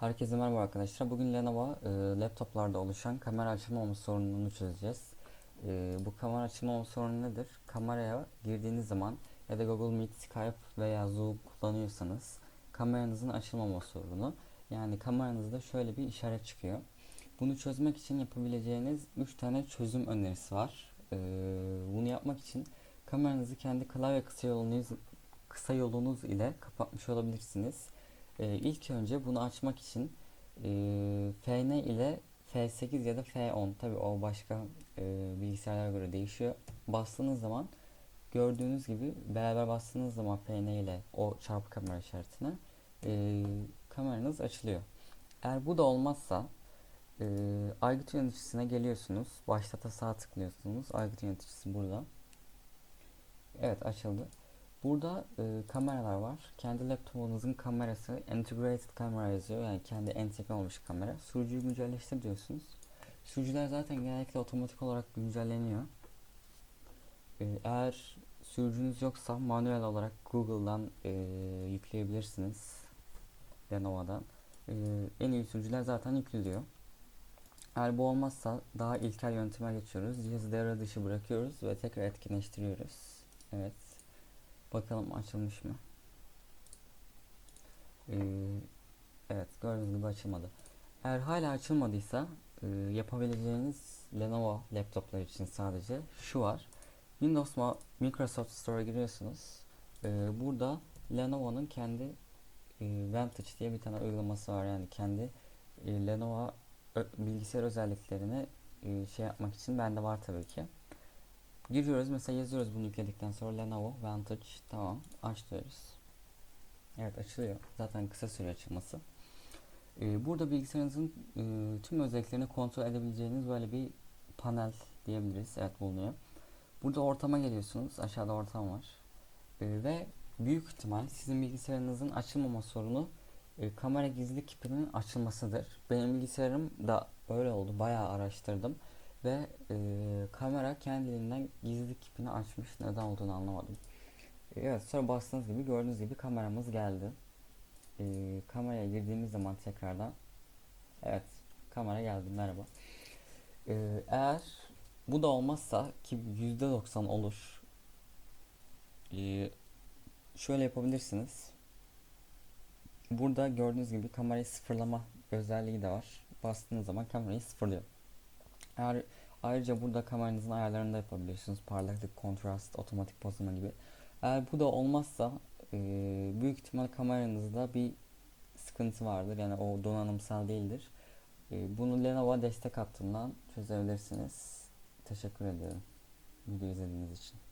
Herkese merhaba arkadaşlar. Bugün Lenovo e, laptoplarda oluşan kamera açılmama sorununu çözeceğiz. E, bu kamera açılmama sorunu nedir? Kameraya girdiğiniz zaman ya da Google Meet, Skype veya Zoom kullanıyorsanız kameranızın açılmama sorunu. Yani kameranızda şöyle bir işaret çıkıyor. Bunu çözmek için yapabileceğiniz 3 tane çözüm önerisi var. E, bunu yapmak için kameranızı kendi klavye kısa yolunuz, kısa yolunuz ile kapatmış olabilirsiniz. Ee, ilk önce bunu açmak için e, FN ile F8 ya da F10 tabi o başka e, bilgisayarlara göre değişiyor. Bastığınız zaman gördüğünüz gibi beraber bastığınız zaman FN ile o çarpı kamera işaretine e, kameranız açılıyor. Eğer bu da olmazsa e, aygıt yöneticisine geliyorsunuz. Başlata sağ tıklıyorsunuz. Aygıt yöneticisi burada. Evet açıldı. Burada e, kameralar var. Kendi laptopunuzun kamerası integrated kamera yazıyor. Yani kendi entegre olmuş kamera. Sürücüyü güncelleştir diyorsunuz. Sürücüler zaten genellikle otomatik olarak güncelleniyor. E, eğer sürücünüz yoksa manuel olarak Google'dan e, yükleyebilirsiniz. Lenovo'dan. E, en iyi sürücüler zaten yüklüyor. Eğer bu olmazsa daha ilkel yönteme geçiyoruz. Cihazı devre dışı bırakıyoruz ve tekrar etkinleştiriyoruz. Evet. Bakalım açılmış mı? Ee, evet gördüğünüz gibi açılmadı. Eğer hala açılmadıysa e, yapabileceğiniz Lenovo laptoplar için sadece şu var. Windows Microsoft Store'a giriyorsunuz. Ee, burada Lenovo'nun kendi e, Vantage diye bir tane uygulaması var. Yani kendi e, Lenovo bilgisayar özelliklerini e, şey yapmak için bende var tabii ki. Giriyoruz mesela yazıyoruz bunu yükledikten sonra Lenovo Vantage tamam aç diyoruz. Evet açılıyor. Zaten kısa süre açılması. Ee, burada bilgisayarınızın e, tüm özelliklerini kontrol edebileceğiniz böyle bir panel diyebiliriz. Evet bulunuyor. Burada ortama geliyorsunuz. Aşağıda ortam var. Ee, ve büyük ihtimal sizin bilgisayarınızın açılmama sorunu e, kamera gizli kipinin açılmasıdır. Benim bilgisayarım da öyle oldu. Bayağı araştırdım ve e, kamera kendiliğinden gizli kipini açmış. Neden olduğunu anlamadım. Evet sonra bastığınız gibi gördüğünüz gibi kameramız geldi. E, kameraya girdiğimiz zaman tekrardan evet kamera geldi merhaba. E, eğer bu da olmazsa ki %90 olur. E, şöyle yapabilirsiniz. Burada gördüğünüz gibi kamerayı sıfırlama özelliği de var. Bastığınız zaman kamerayı sıfırlıyor. Eğer ayrıca burada kameranızın ayarlarını da yapabiliyorsunuz. Parlaklık, kontrast, otomatik pozlama gibi. Eğer bu da olmazsa e, büyük ihtimal kameranızda bir sıkıntı vardır. Yani o donanımsal değildir. E, bunu Lenovo destek hattından çözebilirsiniz. Teşekkür ediyorum video izlediğiniz için.